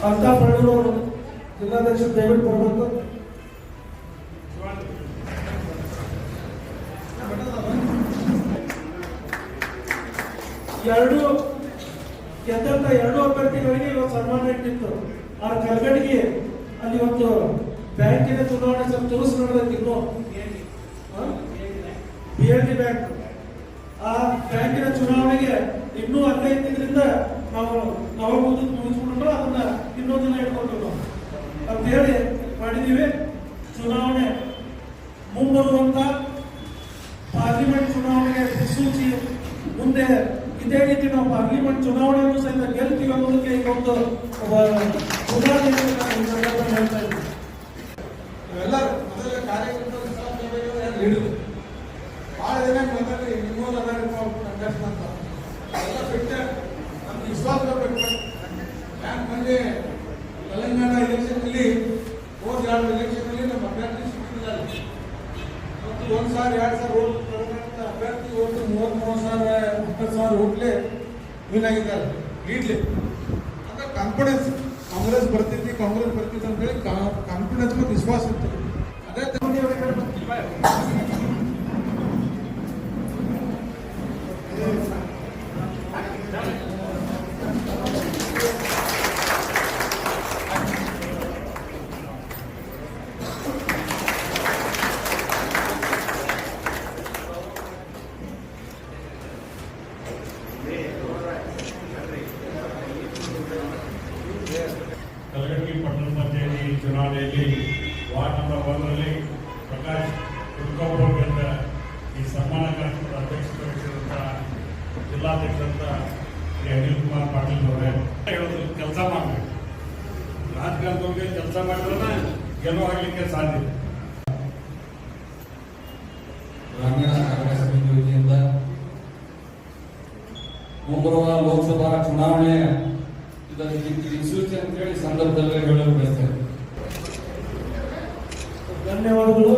ಅಂತ ಪಡೆದವರು ಜಿಲ್ಲಾಧ್ಯಕ್ಷ ದಯವಿಟ್ಟು ಬರಬೇಕು ಎರಡು ಗೆದ್ದಂತ ಎರಡು ಅಭ್ಯರ್ಥಿಗಳಿಗೆ ಇವತ್ತು ಸನ್ಮಾನ ಇಟ್ಟಿತ್ತು ಆ ಕಲ್ಗಡಿಗೆ ಅಲ್ಲಿ ಒಂದು ಬ್ಯಾಂಕಿನ ಚುನಾವಣೆ ಸ್ವಲ್ಪ ತುರುಸು ನಡೆದೈತಿ ಇನ್ನು ಬಿ ಎಲ್ ಡಿ ಬ್ಯಾಂಕ್. ಆ ಬ್ಯಾಂಕಿನ ಚುನಾವಣೆಗೆ ಇನ್ನೂ ಅಲ್ಲೇ ಇದ್ದಿದ್ರಿಂದ ನಾವು ನಾವು ಮುಗಿದು ಮುಗಿಸ್ಬಿಟ್ಟು ಅದನ್ನ ಇನ್ನೊಂದು ದಿನ ಇಟ್ಕೊಂಡು ನಾವು ಅಂತ ಹೇಳಿ ಮಾಡಿದೀವಿ ಚುನಾವಣೆ ಮುಂಬರುವಂತ ಪಾರ್ಲಿಮೆಂಟ್ ಚುನಾವಣೆಗೆ ಸೂಚಿ ಮುಂದೆ ಇದೇ ರೀತಿ ನಾವು ಪಾರ್ಲಿಮೆಂಟ್ ಚುನಾವಣೆಯನ್ನು ಸಹಿತ ಗೆಲ್ತೀವಿ ಅನ್ನೋದಕ್ಕೆ ಇವತ್ತು ಉದಾಹರಣೆ ಹೇಳ್ತಾ ಇದ್ದೀನಿ. ಎಲ್ಲರೂ ಮೊದಲ ಕಾರ್ಯಕರ್ತರು ಹಿಡಿದು ಭಾಳ ದಿನ ಕಂಡಕ್ಟ್ ಅಂತ ಎಲ್ಲ ಬಿಟ್ಟೆ ನಮ್ಗೆ ವಿಶ್ವಾಸ ಬೇಕು ಯಾಕೆ ಮೊನ್ನೆ ತೆಲಂಗಾಣ ಎಲೆಕ್ಷನ್ನಲ್ಲಿ ಹೋದ ಎರಡು ಎಲೆಕ್ಷನ್ನಲ್ಲಿ ನಮ್ಮ ಅಭ್ಯರ್ಥಿ ಸಿಕ್ಕಿದ್ದಾರೆ ಮತ್ತು ಒಂದು ಸಾವಿರ ಎರಡು ಸಾವಿರ ಓಟ್ ಬರತಕ್ಕಂಥ ಅಭ್ಯರ್ಥಿ ಓಟು ಮೂವತ್ತ್ ಮೂರು ಸಾವಿರ ಇಪ್ಪತ್ತು ಸಾವಿರ ಓಟ್ಲೆ ವಿನ್ ಆಗಿದ್ದಾರೆ ಲೀಡ್ಲಿ ಅಂದ್ರೆ ಕಾನ್ಫಿಡೆನ್ಸ್ ಕಾಂಗ್ರೆಸ್ ಬರ್ತಿದ್ದಿ ಕಾಂಗ್ರೆಸ್ ಬರ್ತಿತ್ತು ಅಂತ ಹೇಳಿ ಕಾನ್ಫಿಡೆನ್ಸ್ ಮತ್ತು ವಿಶ್ವಾಸ ಇತ್ತು ಕಲಗಟ್ಟಿ ಪಟ್ಟಣ ಪಂಚಾಯತಿ ಚುನಾವಣೆಯಲ್ಲಿ ವಾರ್ಡ್ ನಂಬರ್ ಒಂದರಲ್ಲಿ ಪ್ರಕಾಶ್ ಕುಟುಂಬ ಈ ಸನ್ಮಾನ ಕಾರ್ಯಕ್ರಮದ ವಹಿಸಿದಂತಹ ಜಿಲ್ಲಾಧ್ಯಕ್ಷರಂತ ಶ್ರೀ ಅನಿಲ್ ಕುಮಾರ್ ಪಾಟೀಲ್ ಅವರೇ. ಹೇಳೋದು ಕೆಲಸ ಮಾಡಬೇಕು. ರಾಜಕಾರಣದವ್ರಿಗೆ ಕೆಲಸ ಮಾಡಿದ್ರೆ ಗೆಲುವು ಆಗಲಿಕ್ಕೆ ಸಾಧ್ಯ ಮುಂಬರುವ ಲೋಕಸಭಾ ಚುನಾವಣೆ ಇದಕ್ಕೆ ದಿಕ್ಸೂಚಿ ಅಂತೇಳಿ ಸಂದರ್ಭದಲ್ಲಿ ಹೇಳಲು ಬಯಸ್ತೇನೆ ಧನ್ಯವಾದಗಳು